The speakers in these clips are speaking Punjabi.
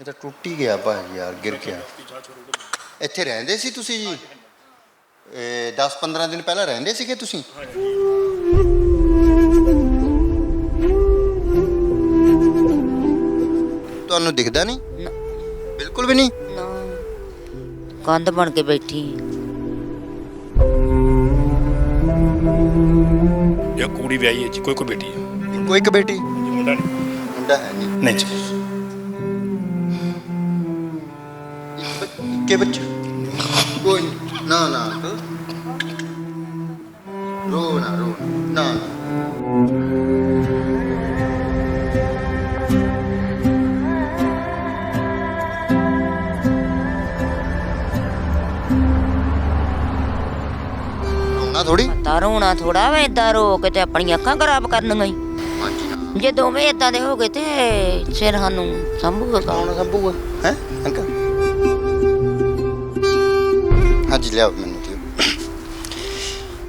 ਇਹ ਤਾਂ ਟੁੱਟ ਹੀ ਗਿਆ ਭਾਈ ਯਾਰ ਗਿਰ ਗਿਆ। ਇੱਥੇ ਰਹਿੰਦੇ ਸੀ ਤੁਸੀਂ ਜੀ? ਇਹ 10-15 ਦਿਨ ਪਹਿਲਾਂ ਰਹਿੰਦੇ ਸੀਗੇ ਤੁਸੀਂ? ਤੁਹਾਨੂੰ ਦਿਖਦਾ ਨਹੀਂ? ਬਿਲਕੁਲ ਵੀ ਨਹੀਂ? ਨਾ। ਕੰਧ ਬਣ ਕੇ ਬੈਠੀ। ਇਹ ਕੁੜੀ ਵਿਆਹੀ ਹੈ ਜੀ ਕੋਈ ਕੋਈ ਬੇਟੀ ਹੈ? ਇੱਕੋ ਇੱਕ ਬੇਟੀ? ਜੀ ਮੁੰਡਾ ਨਹੀਂ। ਮੁੰਡਾ ਹੈ ਨਹੀਂ। ਨਹੀਂ ਜੀ। ਇੱਕ ਬੱਚ- ਕੋਈ ਨਾ ਨਾ। ਰੋ ਨਾ ਰੋ ਨਾ ਨਾ। ਰੋਣਾ ਥੋੜੀ ਤਾਂ ਰੋਣਾ ਥੋੜਾ ਵਾ ਏਦਾਂ ਰੋ ਕੇ ਤੇ ਆਪਣੀਆਂ ਅੱਖਾਂ ਖਰਾਬ ਕਰਨੀਆਂ ਈ ਹਾਂਜੀ ਨਾ। ਜੇ ਦੋਵੇਂ ਏਦਾਂ ਦੇ ਹੋ ਗਏ ਤੇ ਸਿਰ ਸਾਨੂੰ ਸੰਭੂਗਾ ਕੌਣ ਸੰਭੂਗਾ? ਹੈ ਅੰਕਲ? ਹਾਂਜੀ, ਲਿਆਓ ਮੈਨੂੰ ਦਿਓ।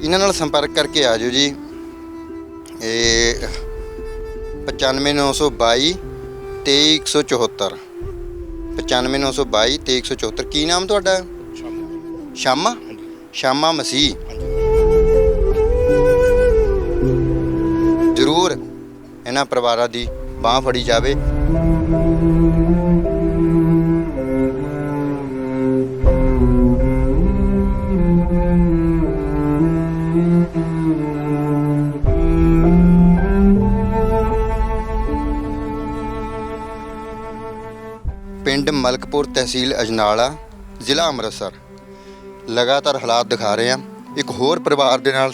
ਇਹਨਾਂ ਨਾਲ ਸੰਪਰਕ ਕਰਕੇ ਆ ਜਾਓ ਜੀ। ਇਹ 95922 23174 95922 23174 ਕੀ ਨਾਮ ਤੁਹਾਡਾ? ਸ਼ਾਮਾ। ਸ਼ਾਮਾ ਮਸੀਹ। ਜ਼ਰੂਰ ਇਹਨਾਂ ਪਰਿਵਾਰਾਂ ਦੀ ਬਾਹ ਫੜੀ ਜਾਵੇ। ਪਿੰਡ ਮਲਕਪੁਰ ਤਹਿਸੀਲ ਅਜਨਾਲਾ, ਜ਼ਿਲ੍ਹਾ ਅੰਮ੍ਰਿਤਸਰ। ਲਗਾਤਾਰ ਹਾਲਾਤ ਦਿਖਾ ਰਹੇ ਆ ਇੱਕ ਹੋਰ ਪਰਿਵਾਰ ਦੇ ਨਾਲ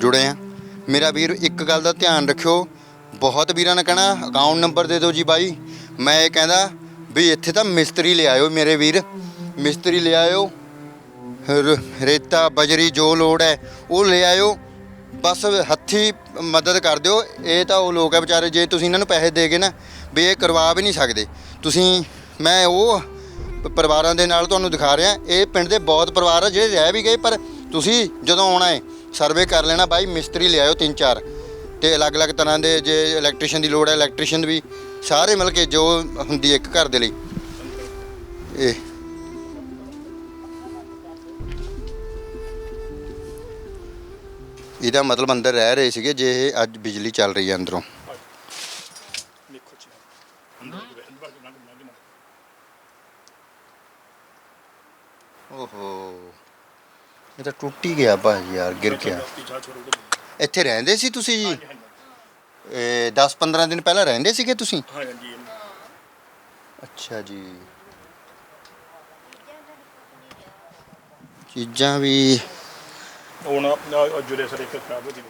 ਜੁੜੇ ਆ ਮੇਰਾ ਵੀਰ, ਇੱਕ ਗੱਲ ਦਾ ਧਿਆਨ ਰੱਖਿਓ। ਬਹੁਤ ਵੀਰਾਂ ਨੇ ਕਹਿਣਾ ਅਕਾਊਂਟ ਨੰਬਰ ਦੇ ਦਿਓ ਜੀ ਬਾਈ। ਮੈਂ ਇਹ ਕਹਿੰਦਾ ਵੀ ਇੱਥੇ ਤਾਂ ਮਿਸਤਰੀ ਲਿਆਇਓ ਮੇਰੇ ਵੀਰ। ਮਿਸਤਰੀ ਲਿਆਇਓ ਰ- ਰੇਤਾ, ਬਜਰੀ, ਜੋ ਲੋੜ ਹੈ, ਉਹ ਲਿਆਇਓ ਬਸ ਹੱਥੀ ਮਦਦ ਕਰ ਦਿਓ। ਇਹ ਤਾਂ ਉਹ ਲੋਕ ਹੈ ਵਿਚਾਰੇ, ਜੇ ਤੁਸੀਂ ਇਹਨਾਂ ਨੂੰ ਪੈਸੇ ਦੇ ਦੇਗੇ ਨਾ, ਵੀ ਇਹ ਕਰਵਾ ਵੀ ਨਹੀਂ ਸਕਦੇ। ਤੁਸੀਂ ਮੈਂ ਉਹ ਪ- ਪਰਿਵਾਰਾਂ ਦੇ ਨਾਲ ਤੁਹਾਨੂੰ ਦਿਖਾ ਰਿਹਾ। ਇਹ ਪਿੰਡ ਦੇ ਬਹੁਤ ਪਰਿਵਾਰ ਆ, ਜਿਹੜੇ ਰਹਿ ਵੀ ਗਏ, ਪਰ ਤੁਸੀਂ ਜਦੋਂ ਆਉਣਾ ਹੈ ਸਰਵੇ ਕਰ ਲੈਣਾ, ਬਾਈ ਮਿਸਤਰੀ ਲਿਆਇਓ ਤਿੰਨ ਚਾਰ। ਤੇ ਅਲੱਗ-ਅਲੱਗ ਤਰ੍ਹਾਂ ਦੇ ਜੇ ਇਲੈਕਟ੍ਰੀਸ਼ੀਅਨ ਦੀ ਲੋੜ ਹੈ ਇਲੈਕਟ੍ਰੀਸ਼ੀਅਨ ਵੀ, ਸਾਰੇ ਮਿਲ ਕੇ ਜੋ ਹੁੰਦੀ ਹੈ ਇੱਕ ਘਰ ਦੇ ਲਈ। ਇਹ। ਇਹਦਾ ਮਤਲਬ ਅੰਦਰ ਰਹਿ ਰਹੇ ਸੀਗੇ, ਜੇ ਇਹ ਅੱਜ ਬਿਜਲੀ ਚੱਲ ਰਹੀ ਹੈ ਅੰਦਰੋਂ। ਦੇਖੋ ਜੀ। ਅੰਦਰ ਅੰਦਰ ਨਾ ਨਾ ਨਾ ਓਹੋ। ਇਹ ਤਾਂ ਟੁੱਟ ਹੀ ਗਿਆ ਭਾਈ ਯਾਰ ਗਿਰ ਗਿਆ। ਇੱਥੇ ਰਹਿੰਦੇ ਸੀ ਤੁਸੀਂ ਜੀ? ਇਹ 10-15 ਦਿਨ ਪਹਿਲਾਂ ਰਹਿੰਦੇ ਸੀਗੇ ਤੁਸੀਂ? ਹਾਂ ਜੀ ਅੱਛਾ ਜੀ। ਚੀਜ਼ਾਂ ਵੀ ਹੁਣ ਜੁੜੇ ਸਾਰੇ ਇੱਕ ਖਰਾਬ ਹੋ ਗਈ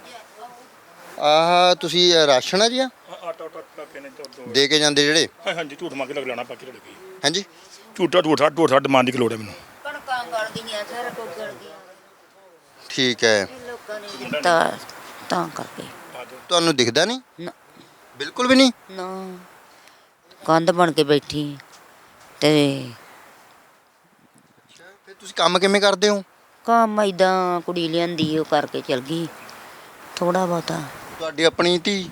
ਆਹ ਤੁਸੀਂ ਰਾਸ਼ਨ ਆ ਜੀ ਆਟਾ ਆਟਾ ਕਾਕੇ ਨੇ ਤੋਂ ਦੇ। ਕੇ ਜਾਂਦੇ ਜਿਹੜੇ? ਹਾਂ ਹਾਂਜੀ ਝੂਠ ਮੰਗ ਲੱਗ ਲੈਣਾ ਬਾਕੀ ਲੜਕੀ ਹਾਂਜੀ। ਝੂਠਾ ਝੂਠਾ ਝੂਠਾ ਡਿਮਾਂਡ ਦੀ ਲੋੜ ਹੈ ਮੈਨੂੰ। ਸਾਰਾ ਕੁਝ ਗਲ ਗਿਆ ਠੀਕ ਹੈ। ਲੋਕਾਂ ਨੇ ਤਾਂ ਤਾਂ ਕਰਕੇ। ਤੁਹਾਨੂੰ ਦਿਖਦਾ ਨਹੀਂ? ਨਾ। ਬਿਲਕੁਲ ਵੀ ਨਹੀਂ? ਨਾ। ਕੰਧ ਬਣ ਕੇ ਬੈਠੀ। ਤੇ ਫਿਰ ਤੁਸੀਂ ਕੰਮ ਕਿਵੇਂ ਕਰਦੇ ਹੋ? ਕੰਮ ਏਦਾਂ ਕੁੜੀ ਲਿਆਂਦੀ ਉਹ ਕਰਕੇ ਚਲ ਗਈ। ਥੋੜਾ ਬਹੁਤਾ। ਤੁਹਾਡੀ ਆਪਣੀ ਧੀ?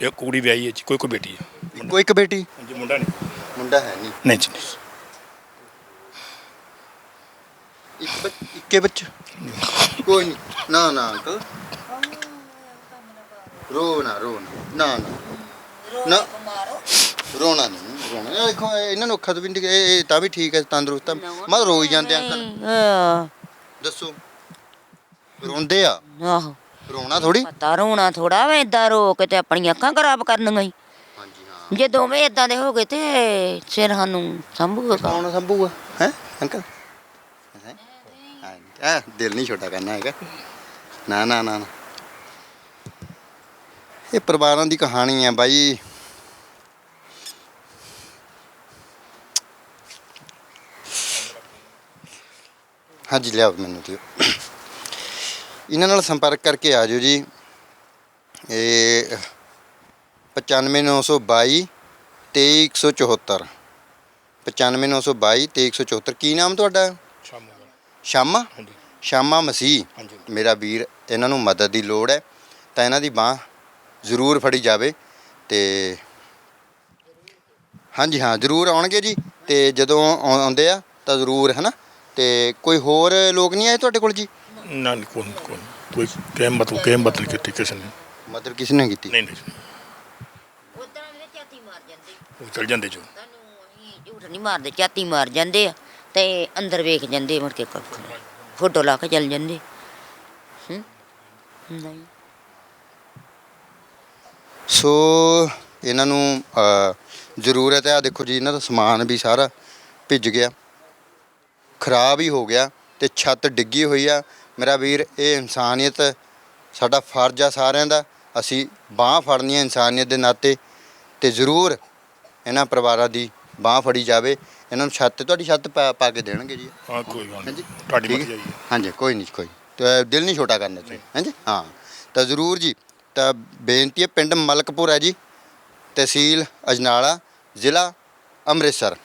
ਇਹ ਕੁੜੀ ਵਿਆਹੀ ਹੈ ਜੀ ਕੋਈ ਕੋਈ ਬੇਟੀ ਹੈ। ਇੱਕੋ ਇੱਕ ਬੇਟੀ? ਜੀ ਮੁੰਡਾ ਨਹੀਂ। ਮੁੰਡਾ ਹੈ ਨਹੀਂ। ਨਹੀਂ ਜੀ ਇੱਕ ਬੱਚ- ਇੱਕੇ ਬੱਚੇ। ਕੋਈ ਨਹੀਂ ਨਾ ਨਾ ਅੰਕਲ। ਰੋ ਨਾ ਰੋ ਨਾ। ਨਾ ਨਾ। ਨਾ। ਰੋਣਾ ਨਹੀਂ ਰੋਣਾ। ਇਹ ਦੇਖੋ ਇਹ ਇਹਨਾਂ ਨੂੰ ਅੱਖਾਂ ਤੋਂ ਵੀ ਨਹੀਂ ਇਹ ਇਹ ਤਾਂ ਵੀ ਠੀਕ ਹੈ ਤੰਦਰੁਸਤ ਆ। ਮੈਂ ਰੋਈ ਜਾਂਦੇ ਆ ਅੰਕਲ ਆਹ, ਦੱਸੋ। ਰੋਂਦੇ ਆ? ਆਹੋ। ਰੋਣਾ ਥੋੜੀ ਪਤਾ ਰੋਣਾ ਥੋੜਾ ਵਾ ਏਦਾਂ ਰੋ ਕੇ ਤੇ ਆਪਣੀਆਂ ਅੱਖਾਂ ਖਰਾਬ ਕਰਨੀਆਂ ਈ ਹਾਂਜੀ ਹਾਂ। ਜੇ ਦੋਵੇਂ ਏਦਾਂ ਦੇ ਹੋ ਗਏ ਤੇ ਸਿਰ ਸਾਨੂੰ ਸੰਭੂਗਾ। ਕੌਣ ਸੰਭੂਗਾ? ਹੈ ਅੰਕਲ? ਹਾਂ ਦਿਲ ਨਹੀਂ ਛੋਟਾ ਕਰਨਾ ਹੈਗਾ। ਨਾ ਨਾ ਨਾ ਨਾ। ਇਹ ਪਰਿਵਾਰਾਂ ਦੀ ਕਹਾਣੀ ਹੈ ਬਾਈ। ਹਾਂਜੀ, ਲਿਆਓ ਮੈਨੂੰ ਦਿਓ। ਇਹਨਾਂ ਨਾਲ ਸੰਪਰਕ ਕਰਕੇ ਆ ਜਾਓ ਜੀ। ਇਹ 95922 23174 95922 23174 ਕੀ ਨਾਮ ਤੁਹਾਡਾ? ਸ਼ਾਮ? ਹਾਂਜੀ। ਸ਼ਾਮਾ ਮਸੀਹ। ਹਾਂਜੀ। ਮੇਰਾ ਵੀਰ ਇਹਨਾਂ ਨੂੰ ਮਦਦ ਦੀ ਲੋੜ ਹੈ। ਤਾਂ ਇਹਨਾਂ ਦੀ ਬਾਹ ਜ਼ਰੂਰ ਫੜੀ ਜਾਵੇ ਤੇ ਹਾਂਜੀ ਹਾਂ ਜ਼ਰੂਰ ਆਉਣਗੇ ਜੀ। ਤੇ ਜਦੋਂ ਆਉ- ਆਉਂਦੇ ਆ ਤਾਂ ਜ਼ਰੂਰ ਹੈ ਨਾ ਤੇ ਕੋਈ ਹੋਰ ਲੋਕ ਨਹੀਂ ਆਏ ਤੁਹਾਡੇ ਕੋਲ ਜੀ? ਨਾ ਨਹੀਂ ਕੋਈ ਕੋਈ ਕੋਈ ਕਹਿਮ ਮਤਲਬ ਕਹਿਮ ਮਤਲਬ ਕੀਤੀ ਕਿਸੇ ਨੇ। ਮਦਦ ਕਿਸ ਨੇ ਕੀਤੀ? ਨਹੀਂ ਨਹੀਂ। ਉਦਾਂ ਵੀ ਝਾਤੀ ਮਾਰ ਜਾਂਦੇ। ਉਹ ਚਲ ਜਾਂਦੇ ਜੋ। ਤੁਹਾਨੂੰ ਅਸੀਂ ਝੂਠ ਨਹੀਂ ਮਾਰਦੇ ਝਾਤੀ ਮਾਰ ਜਾਂਦੇ ਆ। ਤੇ ਅੰਦਰ ਵੇਖ ਜਾਂਦੇ ਮੁੜ ਕੇ ਕੱਖ ਨੀ। ਫੋਟੋ ਲਾ ਕੇ ਚੱਲ ਜਾਂਦੇ। ਹੂੰ? ਨਹੀਂ। ਸੋ ਇਹਨਾਂ ਨੂੰ ਅ, ਜ਼ਰੂਰਤ ਹੈ ਆ ਦੇਖੋ ਜੀ ਇਹਨਾਂ ਦਾ ਸਮਾਨ ਵੀ ਸਾਰਾ ਭਿੱਜ ਗਿਆ। ਖਰਾਬ ਹੀ ਹੋ ਗਿਆ ਤੇ ਛੱਤ ਡਿੱਗੀ ਹੋਈ ਆ। ਮੇਰਾ ਵੀਰ ਇਹ ਇਨਸਾਨੀਅਤ ਸਾਡਾ ਫਰਜ਼ ਆ ਸਾਰਿਆਂ ਦਾ। ਅਸੀਂ ਬਾਹ ਫੜਨੀ ਹੈ ਇਨਸਾਨੀਅਤ ਦੇ ਨਾਤੇ ਤੇ ਜ਼ਰੂਰ ਇਹਨਾਂ ਪਰਿਵਾਰਾਂ ਦੀ ਬਾਹ ਫੜੀ ਜਾਵੇ। ਇਹਨਾਂ ਨੂੰ ਛੱਤ ਤੁਹਾਡੀ ਛੱਤ ਪਾ ਪਾ ਕੇ ਦੇਣਗੇ ਜੀ। ਹਾਂ ਕੋਈ ਗੱਲ ਹਾਂਜੀ? ਨਹੀਂ ਤੁਹਾਡੀ ਠੀਕ ਮਰਜ਼ੀ ਹੈ? ਹਾਂਜੀ ਕੋਈ ਨਹੀਂ ਕੋਈ ਤੇ ਦਿਲ ਨਹੀਂ ਛੋਟਾ ਕਰਨਾ ਚਾਹੀਦਾ ਹਾਂਜੀ? ਹਾਂ। ਤਾਂ ਜ਼ਰੂਰ ਜੀ ਤਾਂ ਬੇਨਤੀ ਹੈ ਪਿੰਡ ਮਲਕਪੁਰ ਹੈ ਜੀ ਤਹਿਸੀਲ ਅਜਨਾਲਾ ਜ਼ਿਲ੍ਹਾ ਅੰਮ੍ਰਿਤਸਰ।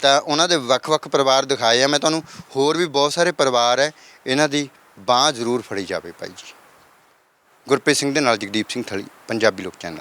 ਤਾਂ ਉਹਨਾਂ ਦੇ ਵੱਖ-ਵੱਖ ਪਰਿਵਾਰ ਦਿਖਾਏ ਆ। ਮੈਂ ਤੁਹਾਨੂੰ ਹੋਰ ਵੀ ਬਹੁਤ ਸਾਰੇ ਪਰਿਵਾਰ ਹੈ ਇਹਨਾਂ ਦੀ ਬਾਹ ਜ਼ਰੂਰ ਫੜੀ ਜਾਵੇ ਭਾਈ ਜੀ। ਗੁਰਪ੍ਰੀਤ ਸਿੰਘ ਦੇ ਨਾਲ ਜਗਦੀਪ ਸਿੰਘ ਥਲੀ ਪੰਜਾਬੀ ਲੋਕ ਚੈਨਲ।